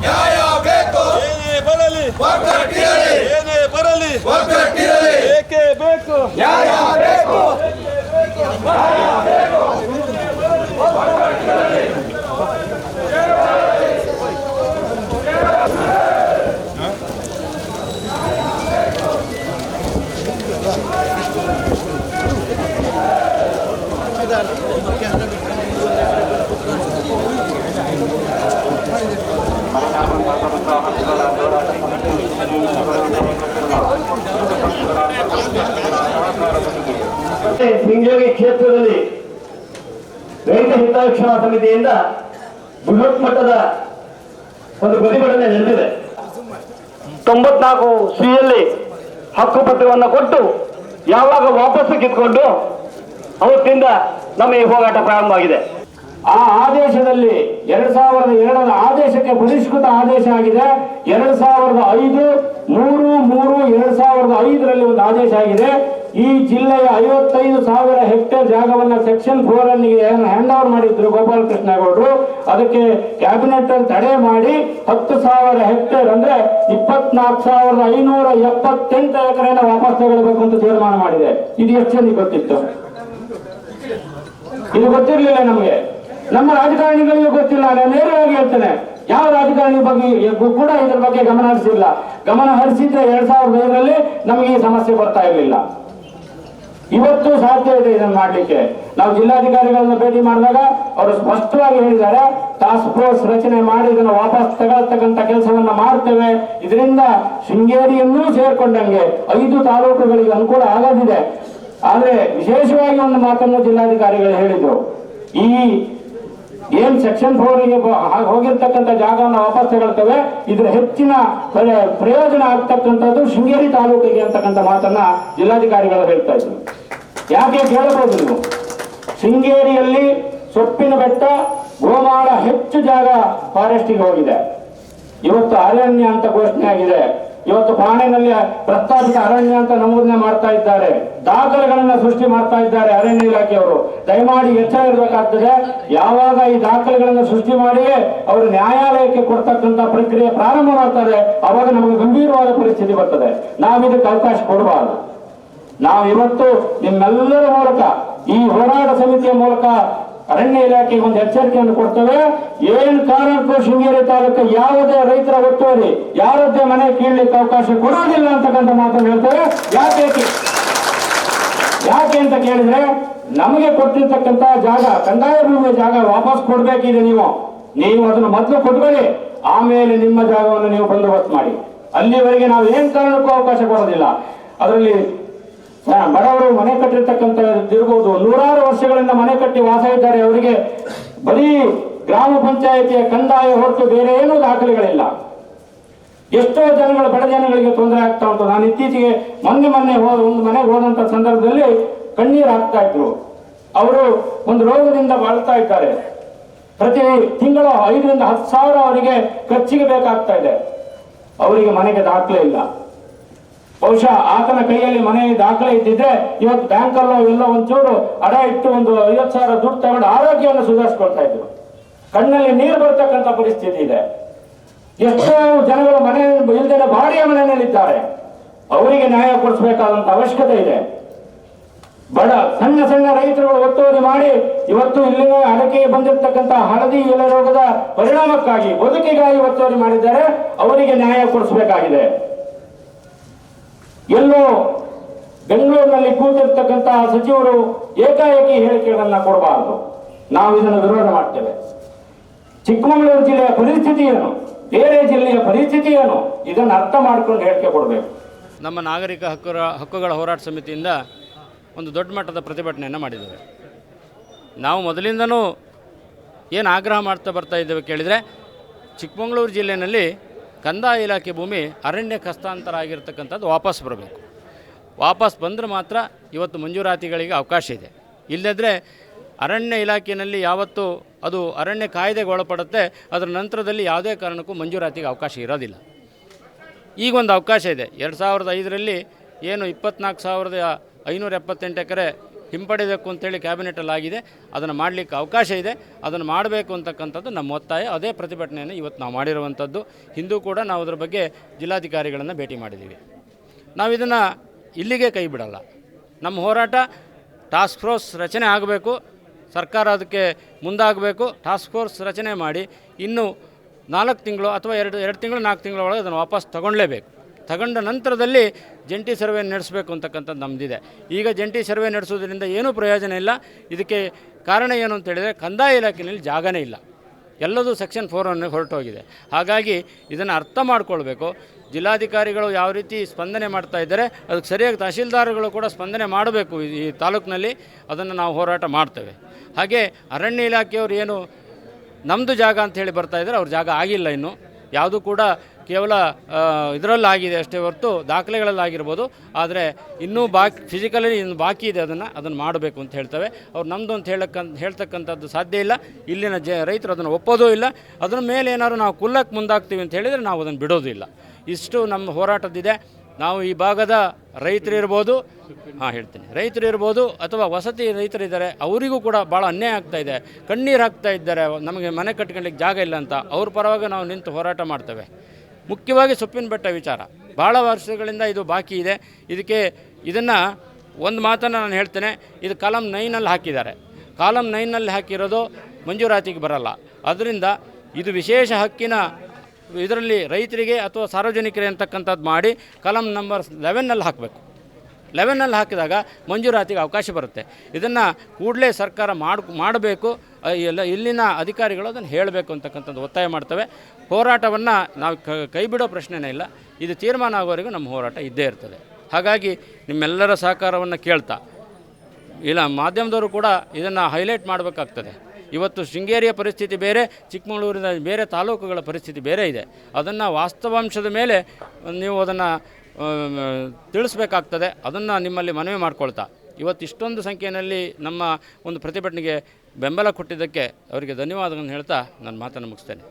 ನ್ಯಾಯ ಬೇಕು. ಏನೇ ಬರಲಿ. ಏನೇ ಬರಲಿ. ಏಕೆ ಬೇಕು. ನ್ಯಾಯ ಬೇಕು. ಶೃಂಗೇರಿ ಕ್ಷೇತ್ರದಲ್ಲಿ ರೈತ ಹಿತರಕ್ಷಣಾ ಸಮಿತಿಯಿಂದ ಬೃಹತ್ ಮಟ್ಟದ ಒಂದು ಪ್ರತಿಭಟನೆ ನಡೆದಿದೆ. ತೊಂಬತ್ನಾಲ್ಕು ಸಿಯಲ್ಲಿ ಹಕ್ಕುಪತ್ರವನ್ನು ಕೊಟ್ಟು ಯಾವಾಗ ವಾಪಸ್ಸು ಕಿತ್ಕೊಂಡು ಅವತ್ತಿಂದ ನಮ್ಮ ಈ ಹೋರಾಟ ಪ್ರಾರಂಭವಾಗಿದೆ. ಆ ಆದೇಶದಲ್ಲಿ ಎರಡ್ ಸಾವಿರದ ಏಳರ ಆದೇಶಕ್ಕೆ ಪರಿಷ್ಕೃತ ಆದೇಶ ಆಗಿದೆ. ಎರಡ್ ಸಾವಿರದ ಐದು, ಮೂರು ಮೂರು, ಎರಡ್ ಸಾವಿರದ ಐದರಲ್ಲಿ ಒಂದು ಆದೇಶ ಆಗಿದೆ. ಈ ಜಿಲ್ಲೆಯ ಐವತ್ತೈದು ಸಾವಿರ ಹೆಕ್ಟೇರ್ ಜಾಗವನ್ನ ಸೆಕ್ಷನ್ ಫೋರ್ ಅಲ್ಲಿ ಹ್ಯಾಂಡ್ ಓವರ್ ಮಾಡಿದ್ರು ಗೋಪಾಲಕೃಷ್ಣ ಗೌಡ್ರು ಅದಕ್ಕೆ ಕ್ಯಾಬಿನೆಟ್ ಅಲ್ಲಿ ತಡೆ ಮಾಡಿ ಹತ್ತು ಸಾವಿರ ಹೆಕ್ಟೇರ್ ಅಂದ್ರೆ ಇಪ್ಪತ್ನಾಲ್ಕು ಸಾವಿರದ ಐನೂರ ಎಪ್ಪತ್ತೆಂಟು ಎಕರೆನ ವಾಪಸ್ ತಗೊಳ್ಬೇಕು ಅಂತ ತೀರ್ಮಾನ ಮಾಡಿದೆ. ಇದು ಎಷ್ಟು ಗೊತ್ತಿತ್ತು? ಇದು ಗೊತ್ತಿರಲಿಲ್ಲ ನಮಗೆ. ನಮ್ಮ ರಾಜಕಾರಣಿಗಳಿಗೂ ಗೊತ್ತಿಲ್ಲ. ನಾನು ನೇರವಾಗಿ ಹೇಳ್ತೇನೆ. ಯಾವ ರಾಜಕಾರಣಿ ಬಗ್ಗೆ ಕೂಡ ಇದ್ರ ಬಗ್ಗೆ ಗಮನ ಹರಿಸಿಲ್ಲ. ಗಮನ ಹರಿಸಿದ್ರೆ ಎರಡ್ ಸಾವಿರದ ಐದರಲ್ಲಿ ನಮಗೆ ಈ ಸಮಸ್ಯೆ ಬರ್ತಾ ಇರಲಿಲ್ಲ. ಇವತ್ತು ಸಾಧ್ಯ ಇದೆ ಇದನ್ನು ಮಾಡಲಿಕ್ಕೆ. ನಾವು ಜಿಲ್ಲಾಧಿಕಾರಿಗಳನ್ನ ಭೇಟಿ ಮಾಡಿದಾಗ ಅವರು ಸ್ಪಷ್ಟವಾಗಿ ಹೇಳಿದ್ದಾರೆ ಟಾಸ್ಕ್ ಫೋರ್ಸ್ ರಚನೆ ಮಾಡಿ, ಇದನ್ನು ವಾಪಸ್ ತಗೊಳ್ತಕ್ಕಂಥ ಕೆಲಸವನ್ನ ಮಾಡ್ತೇವೆ. ಇದರಿಂದ ಶೃಂಗೇರಿಯನ್ನೂ ಸೇರ್ಕೊಂಡಂಗೆ ಐದು ತಾಲೂಕುಗಳಿಗೆ ಅನುಕೂಲ ಆಗದಿದೆ. ಆದ್ರೆ ವಿಶೇಷವಾಗಿ ಒಂದು ಮಾತನ್ನು ಜಿಲ್ಲಾಧಿಕಾರಿಗಳು ಹೇಳಿದ್ರು. ಈ ಏನ್ ಸೆಕ್ಷನ್ ಫೋರ್ಗೆ ಹೋಗಿರ್ತಕ್ಕಂಥ ಜಾಗವನ್ನು ವಾಪಸ್ ತಗೊಳ್ತವೆ. ಇದ್ರ ಹೆಚ್ಚಿನ ಪ್ರಯೋಜನ ಆಗ್ತಕ್ಕಂಥದ್ದು ಶೃಂಗೇರಿ ತಾಲೂಕಿಗೆ ಅಂತಕ್ಕಂಥ ಮಾತನ್ನ ಜಿಲ್ಲಾಧಿಕಾರಿಗಳು ಹೇಳ್ತಾ ಇದ್ರು. ಯಾಕೆ ಕೇಳಬಹುದು ನೀವು? ಶೃಂಗೇರಿಯಲ್ಲಿ ಸೊಪ್ಪಿನ ಬೆಟ್ಟ, ಗೋಮಾಳ ಹೆಚ್ಚು ಜಾಗ ಫಾರೆಸ್ಟಿಗೆ ಹೋಗಿದೆ. ಇವತ್ತು ಅರಣ್ಯ ಅಂತ ಘೋಷಣೆ ಆಗಿದೆ. ಇವತ್ತು ಪಾಣೆನಲ್ಲಿ ಪ್ರಸ್ತಾಪಿತ ಅರಣ್ಯ ಅಂತ ನಮೂದನೆ ಮಾಡ್ತಾ ಇದ್ದಾರೆ. ದಾಖಲೆಗಳನ್ನ ಸೃಷ್ಟಿ ಮಾಡ್ತಾ ಇದ್ದಾರೆ ಅರಣ್ಯ ಇಲಾಖೆಯವರು. ದಯಮಾಡಿ ಎಚ್ಚರ ಇರಬೇಕಾಗ್ತದೆ. ಯಾವಾಗ ಈ ದಾಖಲೆಗಳನ್ನ ಸೃಷ್ಟಿ ಮಾಡಿ ಅವರು ನ್ಯಾಯಾಲಯಕ್ಕೆ ಕೊಡ್ತಕ್ಕಂತ ಪ್ರಕ್ರಿಯೆ ಪ್ರಾರಂಭ ಮಾಡ್ತಾರೆ, ಅವಾಗ ನಮಗೆ ಗಂಭೀರವಾದ ಪರಿಸ್ಥಿತಿ ಬರ್ತದೆ. ನಾವು ಇದಕ್ಕೆ ಅವಕಾಶ ಕೊಡಬಾರದು. ನಾವು ಇವತ್ತು ನಿಮ್ಮೆಲ್ಲರ ಮೂಲಕ ಈ ಹೋರಾಟ ಸಮಿತಿಯ ಮೂಲಕ ಅರಣ್ಯ ಇಲಾಖೆಗೆ ಒಂದು ಎಚ್ಚರಿಕೆಯನ್ನು ಕೊಡ್ತೇವೆ. ಏನು ಕಾರಣಕ್ಕೂ ಶೃಂಗೇರಿ ತಾಲೂಕು ಯಾವುದೇ ರೈತರ ಒತ್ತುವರಿ, ಯಾರದ್ದೇ ಮನೆ ಕೀಳಲಿಕ್ಕೆ ಅವಕಾಶ ಕೊಡೋದಿಲ್ಲ ಅಂತಕ್ಕಂಥ ಮಾತನ್ನು ಹೇಳ್ತೇವೆ. ಯಾಕೆ ಯಾಕೆ ಅಂತ ಕೇಳಿದ್ರೆ, ನಮಗೆ ಕೊಟ್ಟಿರ್ತಕ್ಕಂತ ಜಾಗ, ಕಂದಾಯ ಭೂಮಿಯ ಜಾಗ ವಾಪಸ್ ಕೊಡ್ಬೇಕಿದೆ ನೀವು. ನೀವು ಅದನ್ನು ಮೊದಲು ಕೊಟ್ಕೊಳ್ಳಿ. ಆಮೇಲೆ ನಿಮ್ಮ ಜಾಗವನ್ನು ನೀವು ಬಂದೋಬಸ್ತ್ ಮಾಡಿ. ಅಲ್ಲಿವರೆಗೆ ನಾವು ಏನ್ ಕಾರಣಕ್ಕೂ ಅವಕಾಶ ಕೊಡೋದಿಲ್ಲ. ಅದರಲ್ಲಿ ಬಡವರು ಮನೆ ಕಟ್ಟಿರ್ತಕ್ಕಂಥ ತಿರುಗುವುದು. ನೂರಾರು ವರ್ಷಗಳಿಂದ ಮನೆ ಕಟ್ಟಿ ವಾಸ ಇದ್ದಾರೆ. ಅವರಿಗೆ ಬರೀ ಗ್ರಾಮ ಪಂಚಾಯಿತಿಯ ಕಂದಾಯ ಹೊರತು ಬೇರೆ ಏನೂ ದಾಖಲೆಗಳಿಲ್ಲ. ಎಷ್ಟೋ ಜನಗಳು ಬಡ ಜನಗಳಿಗೆ ತೊಂದರೆ ಆಗ್ತಾ ಉಂಟು. ನಾನು ಇತ್ತೀಚೆಗೆ ಮೊನ್ನೆ ಮೊನ್ನೆ ಹೋದ ಒಂದು ಮನೆಗೆ ಹೋದಂಥ ಸಂದರ್ಭದಲ್ಲಿ ಕಣ್ಣೀರು ಹಾಕ್ತಾ ಇದ್ರು. ಅವರು ಒಂದು ರೋಗದಿಂದ ಬಾಳ್ತಾ ಇದ್ದಾರೆ. ಪ್ರತಿ ತಿಂಗಳು ಐದರಿಂದ ಹತ್ತು ಸಾವಿರ ಅವರಿಗೆ ಖರ್ಚಿಗೆ ಬೇಕಾಗ್ತಾ ಇದೆ. ಅವರಿಗೆ ಮನೆಗೆ ದಾಖಲೆ ಇಲ್ಲ. ಬಹುಶಃ ಆತನ ಕೈಯಲ್ಲಿ ಮನೆ ದಾಖಲೆ ಇದ್ದಿದ್ರೆ ಇವತ್ತು ಬ್ಯಾಂಕಲ್ಲೋ ಎಲ್ಲ ಒಂಚೂರು ಅಡ ಇಟ್ಟು ಒಂದು ಐವತ್ತು ಸಾವಿರ ದುಡ್ಡು ತಗೊಂಡು ಆರೋಗ್ಯವನ್ನು ಸುಧಾರಿಸ್ಕೊಳ್ತಾ ಇದ್ರು. ಕಣ್ಣಲ್ಲಿ ನೀರು ಬರ್ತಕ್ಕಂಥ ಪರಿಸ್ಥಿತಿ ಇದೆ. ಎಷ್ಟೋ ಜನಗಳು ಮನೆ ಇಲ್ದೇನೆ ಬಾಡಿಗೆ ಮನೆಯಲ್ಲಿದ್ದಾರೆ. ಅವರಿಗೆ ನ್ಯಾಯ ಕೊಡಿಸಬೇಕಾದಂತ ಅವಶ್ಯಕತೆ ಇದೆ. ಬಡ ಸಣ್ಣ ಸಣ್ಣ ರೈತರುಗಳು ಒತ್ತುವರಿ ಮಾಡಿ ಇವತ್ತು ಇಲ್ಲಿನ ಅಡಕೆಗೆ ಬಂದಿರತಕ್ಕಂತ ಹಳದಿ ಎಲೆ ರೋಗದ ಪರಿಣಾಮಕ್ಕಾಗಿ ಬದುಕಿಗಾಗಿ ಒತ್ತುವರಿ ಮಾಡಿದ್ದಾರೆ. ಅವರಿಗೆ ನ್ಯಾಯ ಕೊಡಿಸಬೇಕಾಗಿದೆ. ಎಲ್ಲೋ ಬೆಂಗಳೂರಿನಲ್ಲಿ ಕೂತಿರ್ತಕ್ಕಂತಹ ಸಚಿವರು ಏಕಾಏಕಿ ಹೇಳಿಕೆಗಳನ್ನ ಕೊಡಬಾರದು. ನಾವು ಇದನ್ನು ವಿರೋಧ ಮಾಡ್ತೇವೆ. ಚಿಕ್ಕಮಗಳೂರು ಜಿಲ್ಲೆಯ ಪರಿಸ್ಥಿತಿ ಏನು? ಬೇರೆ ಜಿಲ್ಲೆಯ ಪರಿಸ್ಥಿತಿ ಏನು? ಇದನ್ನು ಅರ್ಥ ಮಾಡಿಕೊಂಡು ಹೇಳಿಕೆ ಕೊಡಬೇಕು. ನಮ್ಮ ನಾಗರಿಕ ಹಕ್ಕುರ, ಹಕ್ಕುಗಳ ಹೋರಾಟ ಸಮಿತಿಯಿಂದ ಒಂದು ದೊಡ್ಡ ಮಟ್ಟದ ಪ್ರತಿಭಟನೆಯನ್ನು ಮಾಡಿದ್ದೇವೆ. ನಾವು ಮೊದಲಿಂದನೂ ಏನು ಆಗ್ರಹ ಮಾಡ್ತಾ ಬರ್ತಾ ಇದ್ದೇವೆ ಕೇಳಿದರೆ, ಚಿಕ್ಕಮಗಳೂರು ಜಿಲ್ಲೆಯಲ್ಲಿ ಕಂದಾಯ ಇಲಾಖೆ ಭೂಮಿ ಅರಣ್ಯ ಕಸ್ತಾಂತರ ಆಗಿರತಕ್ಕಂಥದ್ದು ವಾಪಸ್ ಬರಬೇಕು. ವಾಪಸ್ ಬಂದರೆ ಮಾತ್ರ ಇವತ್ತು ಮಂಜೂರಾತಿಗಳಿಗೆ ಅವಕಾಶ ಇದೆ. ಇಲ್ಲದಿದ್ದರೆ ಅರಣ್ಯ ಇಲಾಖೆಯಲ್ಲಿ ಯಾವತ್ತು ಅದು ಅರಣ್ಯ ಕಾಯ್ದೆಗೆ ಒಳಪಡುತ್ತೆ, ಅದರ ನಂತರದಲ್ಲಿ ಯಾವುದೇ ಕಾರಣಕ್ಕೂ ಮಂಜೂರಾತಿಗೆ ಅವಕಾಶ ಇರೋದಿಲ್ಲ. ಈಗ ಒಂದು ಅವಕಾಶ ಇದೆ. ಎರಡು ಸಾವಿರದ ಐದರಲ್ಲಿ ಏನು ಇಪ್ಪತ್ನಾಲ್ಕು ಸಾವಿರದ ಐನೂರ ಎಪ್ಪತ್ತೆಂಟು ಎಕರೆ ಹಿಂಪಡೆಯಬೇಕು ಅಂತೇಳಿ ಕ್ಯಾಬಿನೆಟಲ್ಲಿ ಆಗಿದೆ ಅದನ್ನು ಮಾಡಲಿಕ್ಕೆ ಅವಕಾಶ ಇದೆ. ಅದನ್ನು ಮಾಡಬೇಕು ಅಂತಕ್ಕಂಥದ್ದು ನಮ್ಮ ಒತ್ತಾಯ. ಅದೇ ಪ್ರತಿಭಟನೆಯನ್ನು ಇವತ್ತು ನಾವು ಮಾಡಿರುವಂಥದ್ದು. ಹಿಂದೂ ಕೂಡ ನಾವು ಅದರ ಬಗ್ಗೆ ಜಿಲ್ಲಾಧಿಕಾರಿಗಳನ್ನು ಭೇಟಿ ಮಾಡಿದ್ದೀವಿ. ನಾವು ಇದನ್ನು ಇಲ್ಲಿಗೆ ಕೈ ಬಿಡಲ್ಲ. ನಮ್ಮ ಹೋರಾಟ ಟಾಸ್ಕ್ ಫೋರ್ಸ್ ರಚನೆ ಆಗಬೇಕು. ಸರ್ಕಾರ ಅದಕ್ಕೆ ಮುಂದಾಗಬೇಕು. ಟಾಸ್ಕ್ ಫೋರ್ಸ್ ರಚನೆ ಮಾಡಿ ಇನ್ನು ನಾಲ್ಕು ತಿಂಗಳು ಅಥವಾ ಎರಡು ಎರಡು ತಿಂಗಳು ನಾಲ್ಕು ತಿಂಗಳ ಒಳಗೆ ಅದನ್ನು ವಾಪಸ್ ತಗೊಳ್ಳೇಬೇಕು. ತಗೊಂಡ ನಂತರದಲ್ಲಿ ಜಂಟಿ ಸರ್ವೆ ನಡೆಸಬೇಕು ಅಂತಕ್ಕಂಥದ್ದು ನಮ್ಮದಿದೆ ಈಗ ಜಂಟಿ ಸರ್ವೆ ನಡೆಸೋದ್ರಿಂದ ಏನೂ ಪ್ರಯೋಜನ ಇಲ್ಲ. ಇದಕ್ಕೆ ಕಾರಣ ಏನು ಅಂತ ಹೇಳಿದರೆ ಕಂದಾಯ ಇಲಾಖೆಯಲ್ಲಿ ಜಾಗನೇ ಇಲ್ಲ. ಎಲ್ಲದೂ ಸೆಕ್ಷನ್ ಫೋರನ್ನು ಹೊರಟೋಗಿದೆ. ಹಾಗಾಗಿ ಇದನ್ನು ಅರ್ಥ ಮಾಡ್ಕೊಳ್ಬೇಕು. ಜಿಲ್ಲಾಧಿಕಾರಿಗಳು ಯಾವ ರೀತಿ ಸ್ಪಂದನೆ ಮಾಡ್ತಾ ಇದ್ದಾರೆ, ಅದಕ್ಕೆ ಸರಿಯಾಗಿ ತಹಶೀಲ್ದಾರ್ಗಳು ಕೂಡ ಸ್ಪಂದನೆ ಮಾಡಬೇಕು ಈ- ತಾಲೂಕಿನಲ್ಲಿ. ಅದನ್ನು ನಾವು ಹೋರಾಟ ಮಾಡ್ತೇವೆ. ಹಾಗೆ ಅರಣ್ಯ ಇಲಾಖೆಯವರು ಏನು ನಮ್ಮದು ಜಾಗ ಅಂತ ಹೇಳಿ ಬರ್ತಾ ಇದ್ದಾರೆ, ಅವ್ರ ಜಾಗ ಆಗಿಲ್ಲ ಇನ್ನು. ಯಾವುದು ಕೂಡ ಕೇವಲ ಇದರಲ್ಲಾಗಿದೆ ಅಷ್ಟೇ ಹೊರತು ದಾಖಲೆಗಳಲ್ಲಾಗಿರ್ಬೋದು. ಆದರೆ ಇನ್ನೂ ಬಾಕಿ ಫಿಸಿಕಲಿ ಇನ್ನು ಬಾಕಿ ಇದೆ ಅದನ್ನು ಅದನ್ನು ಮಾಡಬೇಕು ಅಂತ ಹೇಳ್ತವೆ. ಅವ್ರು ನಮ್ಮದು ಅಂತ ಹೇಳಕ್ಕಂತ ಹೇಳ್ತಕ್ಕಂಥದ್ದು ಸಾಧ್ಯ ಇಲ್ಲ. ಇಲ್ಲಿನ ಜ, ರೈತರು ಅದನ್ನು ಒಪ್ಪೋದೂ ಇಲ್ಲ. ಅದ್ರ ಮೇಲೆ ಏನಾದ್ರು ನಾವು ಕುಲ್ಲಕ್ಕೆ ಮುಂದಾಗ್ತೀವಿ ಅಂತ ಹೇಳಿದರೆ ನಾವು ಅದನ್ನು ಬಿಡೋದು ಇಲ್ಲ. ಇಷ್ಟು ನಮ್ಮ ಹೋರಾಟದಿದೆ ನಾವು ಈ ಭಾಗದ ರೈತರಿರ್ಬೋದು ಹಾಂ, ಹೇಳ್ತೀನಿ. ರೈತರು ಇರ್ಬೋದು ಅಥವಾ ವಸತಿ ರೈತರಿದ್ದಾರೆ ಅವರಿಗೂ ಕೂಡ ಭಾಳ ಅನ್ಯಾಯ ಆಗ್ತಾ ಇದೆ. ಕಣ್ಣೀರು ಹಾಕ್ತಾ ಇದ್ದಾರೆ, ನಮಗೆ ಮನೆ ಕಟ್ಕೊಳ್ಳಿಕ್ಕೆ ಜಾಗ ಇಲ್ಲ ಅಂತ. ಅವ್ರ ಪರವಾಗಿ ನಾವು ನಿಂತು ಹೋರಾಟ ಮಾಡ್ತೇವೆ. ಮುಖ್ಯವಾಗಿ ಸೊಪ್ಪಿನ ಬೆಟ್ಟ ವಿಚಾರ. ಭಾಳ ವರ್ಷಗಳಿಂದ ಇದು ಬಾಕಿ ಇದೆ. ಇದಕ್ಕೆ ಇದನ್ನು ಒಂದು ಮಾತನ್ನು ನಾನು ಹೇಳ್ತೇನೆ. ಇದು ಕಾಲಮ್ ನೈನಲ್ಲಿ ಹಾಕಿದ್ದಾರೆ. ಕಾಲಮ್ ನೈನಲ್ಲಿ ಹಾಕಿರೋದು ಮಂಜೂರಾತಿಗೆ ಬರಲ್ಲ. ಅದರಿಂದ ಇದು ವಿಶೇಷ ಹಕ್ಕಿನ ಇದರಲ್ಲಿ ರೈತರಿಗೆ ಅಥವಾ ಸಾರ್ವಜನಿಕರಿಗೆ ಅಂತಕ್ಕಂಥದ್ದು ಮಾಡಿ ಕಲಂ ನಂಬರ್ ಲೆವೆನ್ನಲ್ಲಿ ಹಾಕಬೇಕು. ಲೆವೆನ್ನಲ್ಲಿ ಹಾಕಿದಾಗ ಮಂಜೂರಾತಿಗೆ ಅವಕಾಶ ಬರುತ್ತೆ. ಇದನ್ನು ಕೂಡಲೇ ಸರ್ಕಾರ ಮಾಡ್, ಮಾಡಬೇಕು. ಎಲ್ಲ ಇಲ್ಲಿನ ಅಧಿಕಾರಿಗಳು ಅದನ್ನು ಹೇಳಬೇಕು ಅಂತಕ್ಕಂಥದ್ದು ಒತ್ತಾಯ ಮಾಡ್ತವೆ. ಹೋರಾಟವನ್ನು ನಾವು ಕ- ಬಿಡೋ ಪ್ರಶ್ನೆನೇ ಇಲ್ಲ. ಇದು ತೀರ್ಮಾನ ಆಗೋವರೆಗೂ ನಮ್ಮ ಹೋರಾಟ ಇದ್ದೇ ಇರ್ತದೆ. ಹಾಗಾಗಿ ನಿಮ್ಮೆಲ್ಲರ ಸಹಕಾರವನ್ನು ಕೇಳ್ತಾ. ಇಲ್ಲ, ಮಾಧ್ಯಮದವರು ಕೂಡ ಇದನ್ನು ಹೈಲೈಟ್ ಮಾಡಬೇಕಾಗ್ತದೆ. ಇವತ್ತು ಶೃಂಗೇರಿಯ ಪರಿಸ್ಥಿತಿ ಬೇರೆ, ಚಿಕ್ಕಮಗಳೂರಿನ ಬೇರೆ ತಾಲೂಕುಗಳ ಪರಿಸ್ಥಿತಿ ಬೇರೆ ಇದೆ. ಅದನ್ನು ವಾಸ್ತವಾಂಶದ ಮೇಲೆ ನೀವು ಅದನ್ನು ತಿಳಿಸ್ಬೇಕಾಗ್ತದೆ. ಅದನ್ನು ನಿಮ್ಮಲ್ಲಿ ಮನವಿ ಮಾಡ್ಕೊಳ್ತಾ. ಇವತ್ತು ಇಷ್ಟೊಂದು ಸಂಖ್ಯೆಯಲ್ಲಿ ನಮ್ಮ ಒಂದು ಪ್ರತಿಭಟನೆಗೆ ಬೆಂಬಲ ಕೊಟ್ಟಿದ್ದಕ್ಕೆ ಅವರಿಗೆ ಧನ್ಯವಾದಗಳನ್ನು ಹೇಳ್ತಾ ನನ್ನ ಮಾತನ್ನು ಮುಗಿಸ್ತೇನೆ.